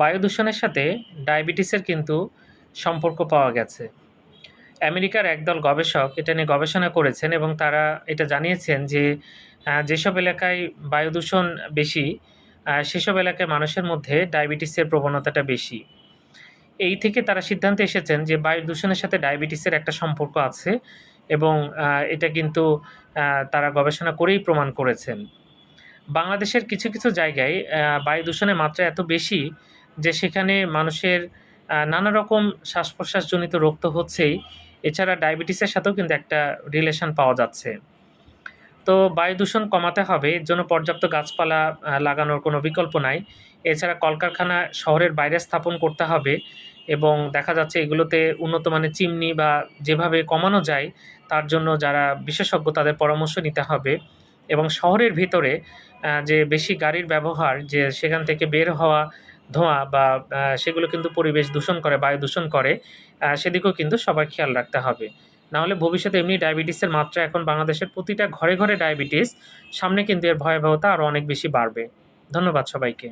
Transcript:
বায়ু দূষণের সাথে ডায়াবেটিসের কিন্তু সম্পর্ক পাওয়া গেছে। আমেরিকার একদল গবেষক এটা নিয়ে গবেষণা করেছেন এবং তারা এটা জানিয়েছেন যে যেসব এলাকায় বায়ু দূষণ বেশি সেসব এলাকায় মানুষের মধ্যে ডায়াবেটিসের প্রবণতাটা বেশি। এই থেকে তারা সিদ্ধান্তে এসেছেন যে বায়ু দূষণের সাথে ডায়াবেটিসের একটা সম্পর্ক আছে এবং এটা কিন্তু তারা গবেষণা করেই প্রমাণ করেছেন। বাংলাদেশের কিছু কিছু জায়গায় বায়ু দূষণের মাত্রা এত বেশি যে সেখানে মানুষের নানা রকম শ্বাস প্রশ্বাসজনিত রোগ তো হচ্ছেই। এছাড়া ডায়াবেটিসের সাথেও কিন্তু একটা রিলেশন পাওয়া যাচ্ছে। তো বায়ু দূষণ কমাতে হবে, এর জন্য পর্যাপ্ত গাছপালা লাগানোর কোনো বিকল্প নাই। এছাড়া কলকারখানা শহরের বাইরে স্থাপন করতে হবে এবং দেখা যাচ্ছে এগুলোতে উন্নত মানের চিমনি বা যেভাবে কমানো যায়, তার জন্য যারা বিশেষজ্ঞ তাদের পরামর্শ নিতে হবে। এবং শহরের ভিতরে যে বেশি গাড়ির ব্যবহার, যে সেখান থেকে বের হওয়া ধোঁয়া বা সেগুলো কিন্তু পরিবেশ দূষণ করে, বায়ু দূষণ করে সেদিকেও কিন্তু সবাই খেয়াল রাখতে হবে। নাহলে ভবিষ্যতে এমনি ডায়াবেটিসের মাত্রা এখন বাংলাদেশের প্রতিটা ঘরে ঘরে ডায়াবেটিস সামনে কিন্তু এর ভয়াবহতা আরও অনেক বেশি বাড়বে। ধন্যবাদ সবাইকে।